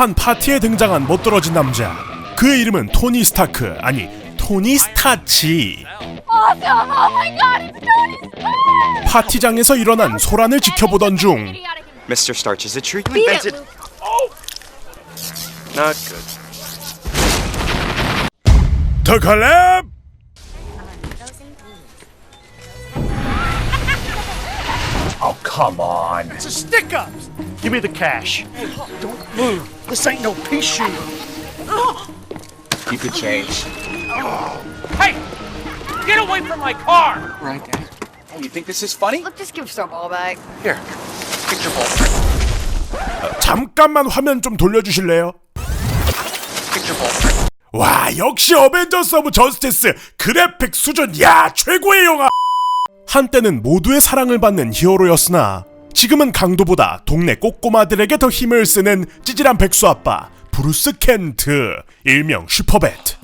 한 파티에 등장한 멋들어진 남자. 그의 이름은 토니 스타크 아니 토니 스타치. Oh! 파티장에서 일어난 소란을 지켜보던 중 Mr. Starch is a Beat invented. it, Not good. 더 칼렙 Oh, come on. It's a stick up. Give me the cash. Don't move. This ain't no pea shooter. Keep the change. Hey! Get away from my car! Right, Dad. Oh, you think this is funny? Look, just give us our ball back. Here, get your ball. 잠깐만 화면 좀 돌려주실래요? 와 역시 어벤져스 오브 저스티스 그래픽 수준 야 최고의 영화 한때는 모두의 사랑을 받는 히어로였으나 지금은 강도보다 동네 꼬꼬마들에게 더 힘을 쓰는 찌질한 백수 아빠 브루스 켄트 일명 슈퍼배트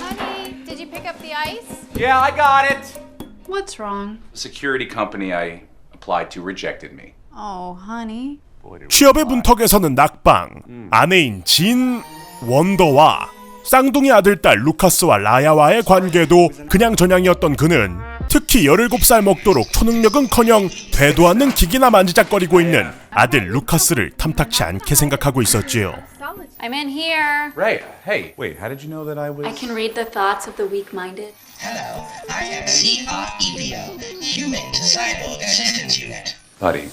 Honey, did you pick up the ice? Yeah, I got it! What's wrong? The security company I applied to rejected me. Oh, honey. 취업의 문턱에서는 낙방 아내인 진 원더와 쌍둥이 아들딸 루카스와 라야와의 관계도 그냥 저냥이었던 그는 특히 17살 먹도록 초능력은커녕 되도 않는 기기나 만지작거리고 있는 아들 루카스를 탐탁치 않게 생각하고 있었지요. I'm in here. Ray, hey, wait, how did you know that I was? I can read the thoughts of the weak-minded. Hello, I am C-R-E-V-O, Human to Cyborg Assistance Unit. Buddy,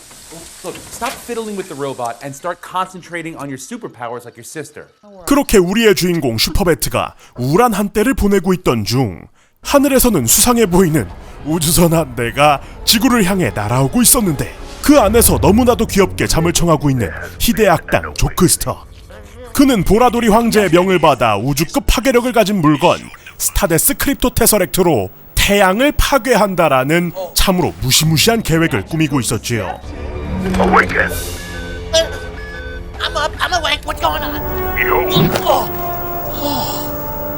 그렇게 우리의 주인공 슈퍼배트가 우울한 한때를 보내고 있던 중 하늘에서는 수상해 보이는 우주선 한 대가 지구를 향해 날아오고 있었는데 그 안에서 너무나도 귀엽게 잠을 청하고 있는 희대 악당 조크스터 그는 보라돌이 황제의 명을 받아 우주급 파괴력을 가진 물건 스타데스 크립토 테서렉트로 태양을 파괴한다라는 참으로 무시무시한 계획을 꾸미고 있었지요. I'm up, I'm awake, what's going on?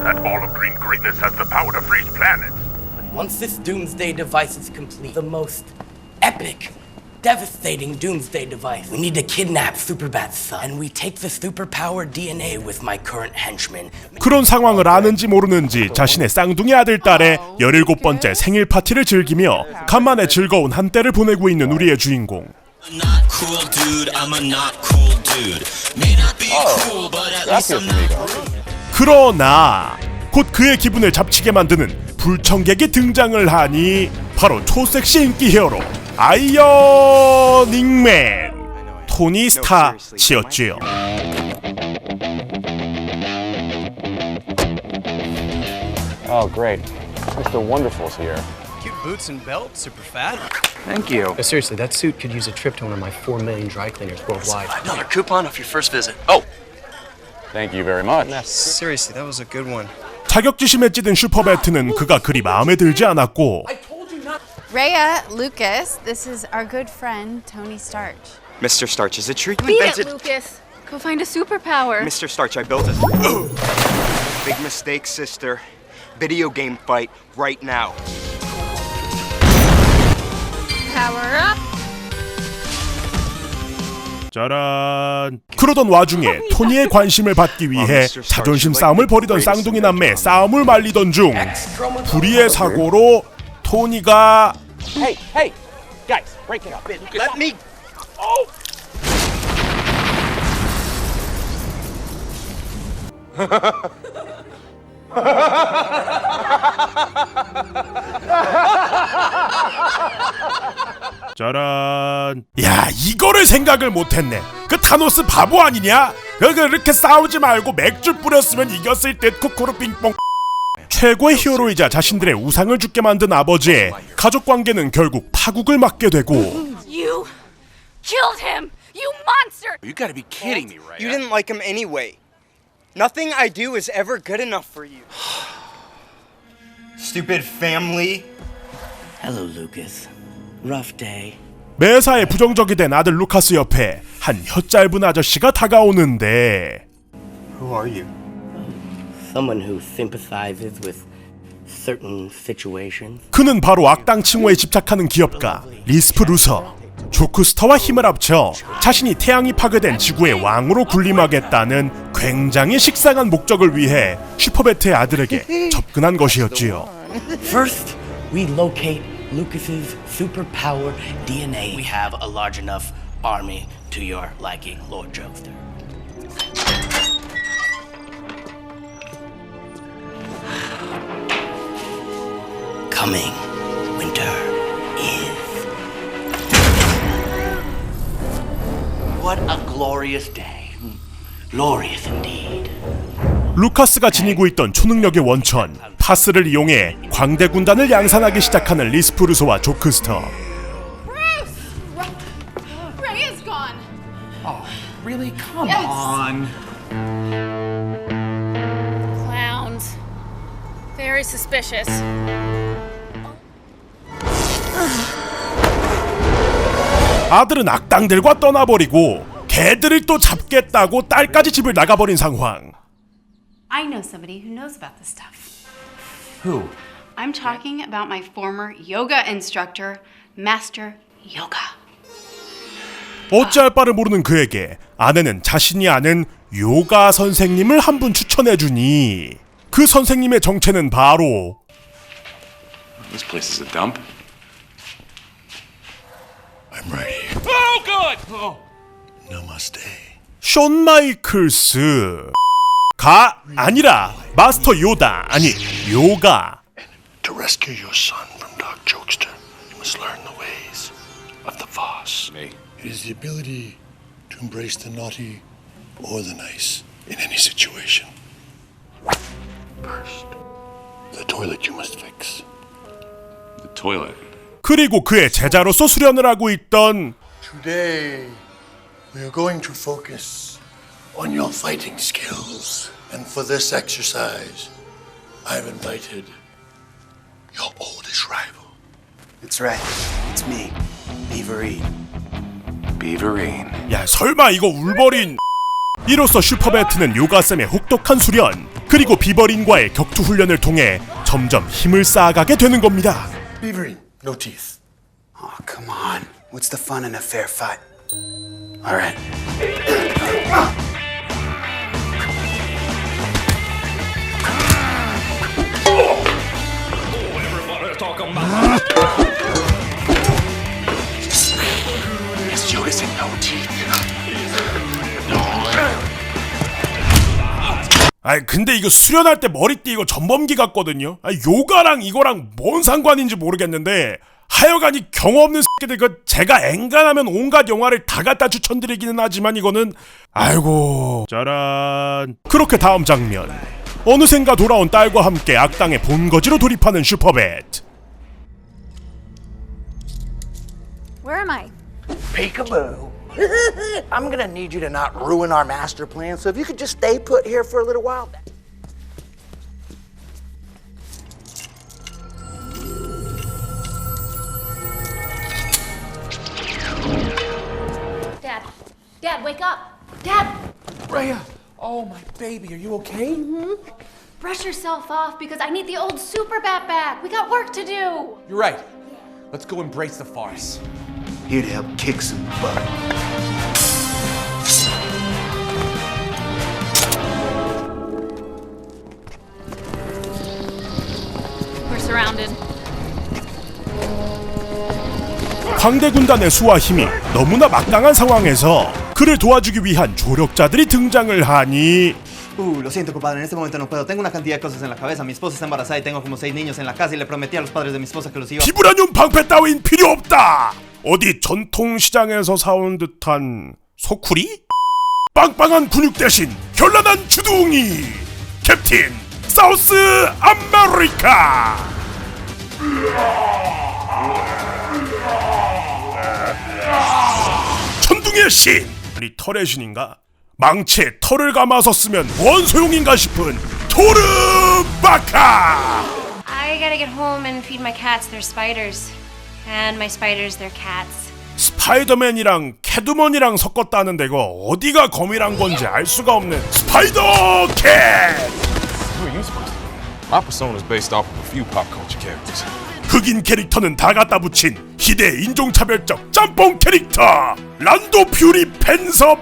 That ball of green greatness has the power to freeze planets. Once this doomsday device is complete, the most epic, devastating doomsday device, we need to kidnap Superbat's son. And we take the superpower DNA with my current henchman. 그런 상황을 아는지 모르는지 자신의 쌍둥이 아들 딸의 17번째 생일 파티를 즐기며 간만에 즐거운 한때를 보내고 있는 우리의 주인공. Not cool dude, I'm a not cool dude. May not be cool, but at least I'm not 그러나 곧 그의 기분을 잡치게 만드는 불청객이 등장을 하니 바로 초섹시 인기 히어로 아이어닝맨 토니 스타치였지요. Oh, great. Mr. Wonderful's here. Cute boots and belt, super fat. Thank you. seriously, that suit could use a trip to one of my four million dry cleaners worldwide. Another coupon off your first visit. Oh, Thank you very much. Seriously, that was a good one. 자격지심에 찌든 슈퍼배트는 그가 그리 마음에 들지 않았고 Rhea, Lucas, this is our good friend, Tony Starch. Mr. Starch is a tree you Beat it, invented. Lucas! Go find a superpower. Mr. Starch, I built it. Big mistake, sister. Video game fight right now. 짜란. 그러던 와중에 토니의 관심을 받기 위해 자존심 싸움을 벌이던 쌍둥이 남매 싸움을 말리던 중 불의의 사고로 토니가 Hey, hey! Guys, break it up. Let me. 짜란. 야 이거를 생각을 못했네. 그 타노스 바보 아니냐? 그 그렇게 싸우지 말고 맥주 뿌렸으면 이겼을 듯 쿠쿠루 빙뽕. 최고의 히어로이자 자신들의 우상을 죽게 만든 아버지의 가족 관계는 결국 파국을 맞게 되고 You killed him! You monster! You gotta be kidding me, right? You didn't like him anyway. Nothing I do is ever good enough for you. Stupid family. hello, Lucas. Rough day. 매사에 부정적이 된 아들 루카스 옆에 한 혀짧은 아저씨가 다가오는데 Who are you? Someone who sympathizes with certain situations. 그는 바로 악당 칭호에 집착하는 기업가 리스프 루서 조크스터와 힘을 합쳐 자신이 태양이 파괴된 지구의 왕으로 군림하겠다는 굉장히 식상한 목적을 위해 슈퍼배트의 아들에게 접근한 것이었지요. First, we locate Lucas's superpower DNA. We have a large enough army to your liking, Lord Jokester. Coming, winter is. What a glorious day. Hmm. Glorious indeed. 루카스가 지니고 있던 초능력의 원천 파스를 이용해 광대 군단을 양산하기 시작하는 리스프 루소와 조크스터. Really? Come Yes. on. Clowns. Very suspicious. 아들은 악당들과 떠나버리고 개들을 또 잡겠다고 딸까지 집을 나가버린 상황. I know somebody who knows about this stuff. Who? I'm talking about my former yoga instructor, Master Yoga. 어찌할 바를 모르는 그에게 아내는 자신이 아는 요가 선생님을 한 분 추천해 주니 그 선생님의 정체는 바로 This place is a dump. I'm right here. Oh, good! Oh. Namaste. 숀 마이클스 가 아니라 마스터 요다 아니 요가 To rescue your son from Dark Jokester, you must learn the ways of the Voss. Me. It is the ability to embrace the naughty or the nice in any situation. First, the toilet you must fix. The toilet. 그리고 그의 제자로서 수련을 하고 있던 Today, we are going to focus on your fighting skills. And for this exercise, I've invited your oldest rival. That's right. It's me, Beaverine. Beaverine. 야 설마 이거 울버린 이로써 슈퍼배트는 요가쌤의 혹독한 수련 그리고 비버린과의 격투 훈련을 통해 점점 힘을 쌓아가게 되는 겁니다. Beaverine, no teeth. Oh, come on. What's the fun in a fair fight? All right. 아이 근데 이거 수련할 때 머리띠 이거 전범기 같거든요. 아 요가랑 이거랑 뭔 상관인지 모르겠는데 하여간 이 경험 없는 새끼들 그 제가 앵간하면 온갖 영화를 다 갖다 추천드리기는 하지만 이거는 아이고 짜란 그렇게 다음 장면 어느샌가 돌아온 딸과 함께 악당의 본거지로 돌입하는 슈퍼배트 Where am I? Peekaboo. I'm gonna need you to not ruin our master plan, so if you could just stay put here for a little while. Dad. Dad, wake up. Dad, Raya! Oh, my baby, are you okay? Hmm. brush yourself off because I need the old Super Bat back. We got work to do. You're right. Let's go embrace the farce. Here to help kick some butt. We're surrounded. 광대 군단의 수와 힘이 너무나 막강한 상황에서 그를 도와주기 위한 조력자들이 등장을 하니 Uh, lo siento, compadre, en este momento no puedo. Tengo una cantidad de cosas en la cabeza. Mi esposa está embarazada y tengo como seis niños en la casa y le prometí a los padres de mi esposa que los iba 비브라늄 방패 따윈 필요 없다. 어디 전통 시장에서 사온 듯한 소쿠리? 빵빵한 근육 대신 현란한 주둥이. 캡틴 사우스 아메리카. 천둥의 신. 아니 털의 신인가? 망치에 털을 감아서 쓰면 뭔 소용인가 싶은 토르바카. I gotta get home and feed my cats. They're spiders. And my spiders, they're cats. 스파이더맨이랑 캐드먼이랑 섞었다는데 이거 어디가 검이란 건지 알 수가 없는 스파이더 캣! Who are you supposed to be? My persona is based off of a few pop culture characters. 흑인 캐릭터는 다 갖다 붙인 희대 인종차별적 짬뽕 캐릭터 란도 퓨리 팬섭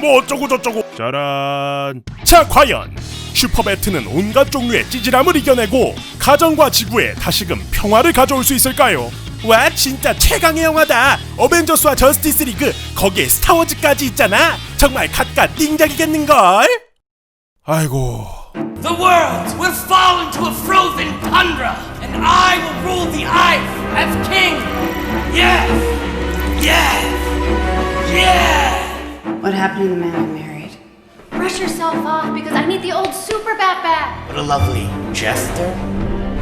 뭐 어쩌고 저쩌고 짜란 자 과연 슈퍼배트는 온갖 종류의 찌질함을 이겨내고 가정과 지구에 다시금 평화를 가져올 수 있을까요? 와 진짜 최강의 영화다 어벤져스와 저스티스 리그 거기에 스타워즈까지 있잖아 정말 갓갓 띵작이겠는걸 아이고 The world will fall into a frozen tundra, and I will rule the ice as king. Yes! Yes! Yes! What happened to the man I married? Brush yourself off because I need the old super bat back. What a lovely jester.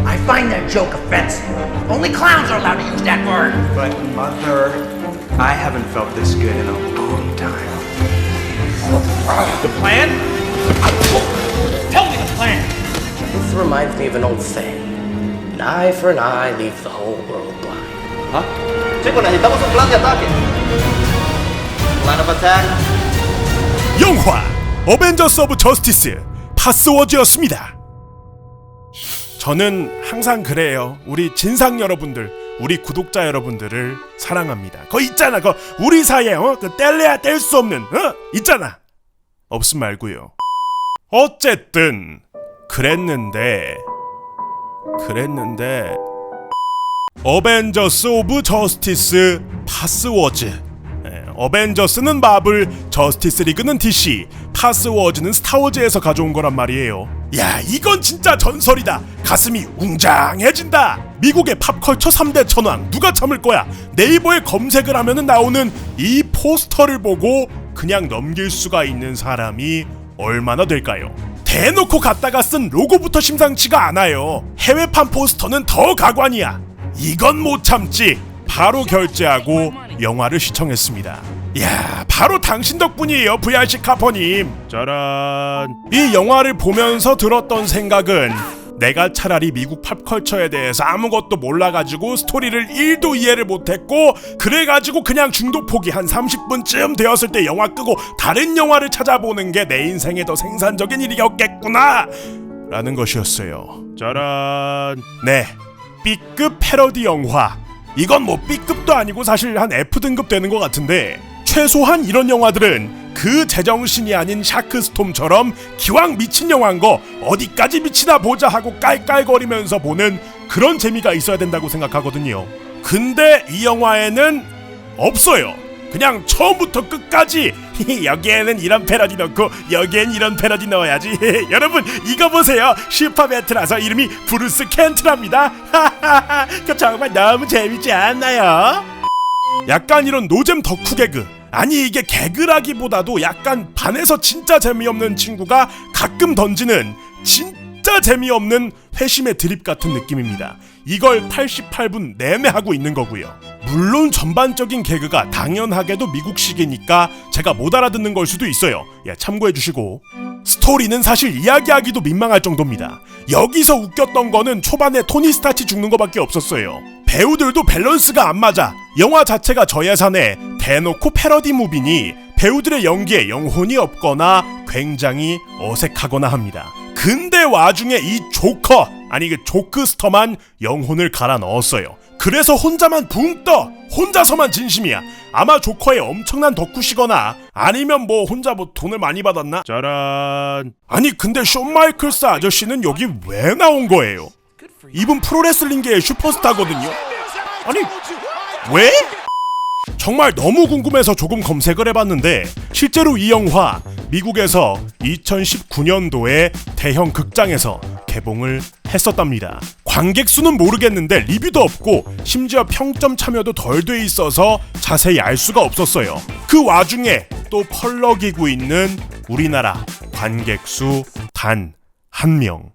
I find that joke offensive. Only clowns are allowed to use that word. But, Mother, I haven't felt this good in a long time. The plan? Tell me the plan! This reminds me of an old saying. An eye for an eye leaves the whole world blind. Huh? Chicos, necesitamos un plan de ataque. Plan of attack. 영화 어벤져스 오브 저스티스 파스워즈였습니다. 저는 항상 그래요. 우리 진상 여러분들, 우리 구독자 여러분들을 사랑합니다. 거 있잖아. 거 우리 사이에 어? 그 뗄래야 뗄 수 없는 어? 있잖아. 없음 말고요. 어쨌든 그랬는데 그랬는데 어벤져스 오브 저스티스 파스워즈 예, 어벤져스는 마블, 저스티스 리그는 DC, 파스워즈는 스타워즈에서 가져온 거란 말이에요. 야, 이건 진짜 전설이다. 가슴이 웅장해진다. 미국의 팝컬처 3대 천왕 누가 참을 거야? 네이버에 검색을 하면은 나오는 이 포스터를 보고 그냥 넘길 수가 있는 사람이 얼마나 될까요? 대놓고 갖다가 쓴 로고부터 심상치가 않아요. 해외판 포스터는 더 가관이야. 이건 못 참지. 바로 결제하고 영화를 시청했습니다. 야, 바로 당신 덕분이에요, VRC 카퍼님. 짜란. 이 영화를 보면서 들었던 생각은 내가 차라리 미국 팝컬처에 대해서 아무것도 몰라가지고 스토리를 1도 이해를 못했고 그래가지고 그냥 중독 포기 한 30분쯤 되었을 때 영화 끄고 다른 영화를 찾아보는 게 내 인생에 더 생산적인 일이었겠구나 라는 것이었어요 짜란 네 B급 패러디 영화 이건 뭐 B급도 아니고 사실 한 F등급 되는 것 같은데 최소한 이런 영화들은 그 제정신이 아닌 샤크스톰처럼 기왕 미친 영화인 거 어디까지 미치나 보자 하고 깔깔거리면서 보는 그런 재미가 있어야 된다고 생각하거든요. 근데 이 영화에는 없어요. 그냥 처음부터 끝까지 여기에는 이런 패러디 넣고 여기엔 이런 패러디 넣어야지. 여러분 이거 보세요. 슈퍼배트라서 이름이 브루스 켄트랍니다. 그 정말 너무 재밌지 않나요? 약간 이런 노잼 덕후 개그 아니 이게 개그라기보다도 약간 반에서 진짜 재미없는 친구가 가끔 던지는 진짜 재미없는 회심의 드립 같은 느낌입니다. 이걸 88분 내내 하고 있는 거고요. 물론 전반적인 개그가 당연하게도 미국식이니까 제가 못 알아듣는 걸 수도 있어요. 예, 참고해 주시고. 스토리는 사실 이야기하기도 민망할 정도입니다. 여기서 웃겼던 거는 초반에 토니 스타치 죽는 거밖에 없었어요. 배우들도 밸런스가 안 맞아. 영화 자체가 저예산에 대놓고 패러디 무비니 배우들의 연기에 영혼이 없거나 굉장히 어색하거나 합니다. 근데 와중에 이 조커 아니 그 조크스터만 영혼을 갈아 넣었어요. 그래서 혼자만 붕 떠. 혼자서만 진심이야. 아마 조커의 엄청난 덕후시거나 아니면 뭐 혼자 뭐 돈을 많이 받았나? 짜란. 아니 근데 숀 마이클스 아저씨는 여기 왜 나온 거예요? 이분 프로레슬링계의 슈퍼스타거든요. 아니 왜? 정말 너무 궁금해서 조금 검색을 해봤는데 실제로 이 영화 미국에서 2019년도에 대형 극장에서 개봉을 했었답니다. 관객 수는 모르겠는데 리뷰도 없고 심지어 평점 참여도 덜 돼 있어서 자세히 알 수가 없었어요. 그 와중에 또 펄럭이고 있는 우리나라 관객 수 단 한 명.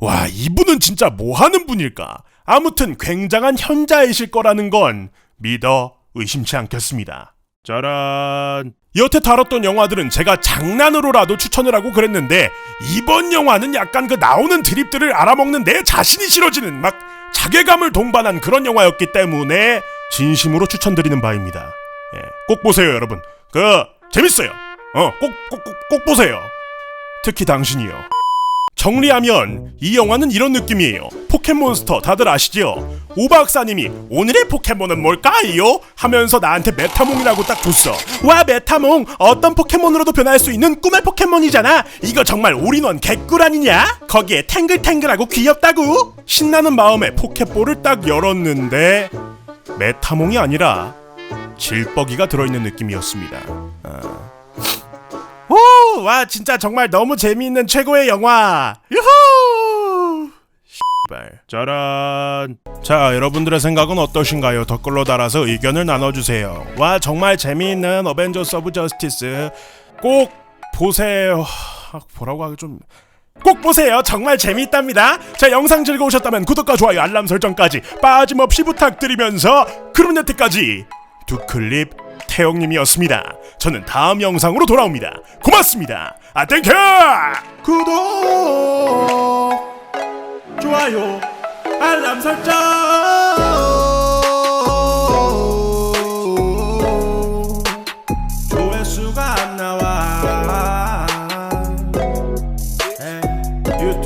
와, 이분은 진짜 뭐 하는 분일까? 아무튼 굉장한 현자이실 거라는 건 믿어 의심치 않겠습니다. 짜란. 여태 다뤘던 영화들은 제가 장난으로라도 추천을 하고 그랬는데 이번 영화는 약간 그 나오는 드립들을 알아먹는 내 자신이 싫어지는 막 자괴감을 동반한 그런 영화였기 때문에 진심으로 추천드리는 바입니다. 예, 꼭 보세요, 여러분. 그 재밌어요. 어, 꼭 꼭 꼭 꼭 보세요. 특히 당신이요. 정리하면 이 영화는 이런 느낌이에요. 포켓몬스터 다들 아시죠? 오 박사님이 오늘의 포켓몬은 뭘까요? 하면서 나한테 메타몽이라고 딱 줬어. 와 메타몽 어떤 포켓몬으로도 변할 수 있는 꿈의 포켓몬이잖아. 이거 정말 올인원 개꿀 아니냐? 거기에 탱글탱글하고 귀엽다고. 신나는 마음에 포켓볼을 딱 열었는데 메타몽이 아니라 질뻑이가 들어있는 느낌이었습니다. 아. 오, 와 진짜 정말 너무 재미있는 최고의 영화. 유후. 씨발. 짜란. 자, 여러분들의 생각은 어떠신가요? 댓글로 달아서 의견을 나눠주세요. 와 정말 재미있는 어벤져스 오브 저스티스 꼭 보세요. 아, 보라고 하기 좀. 꼭 보세요. 정말 재미있답니다. 자, 영상 즐거우셨다면 구독과 좋아요, 알람 설정까지 빠짐없이 부탁드리면서 그럼 여태까지 두 클립 태영님이었습니다. 저는 다음 영상으로 돌아옵니다. 고맙습니다. 아 땡큐! 구독, 좋아요, 알람 설정.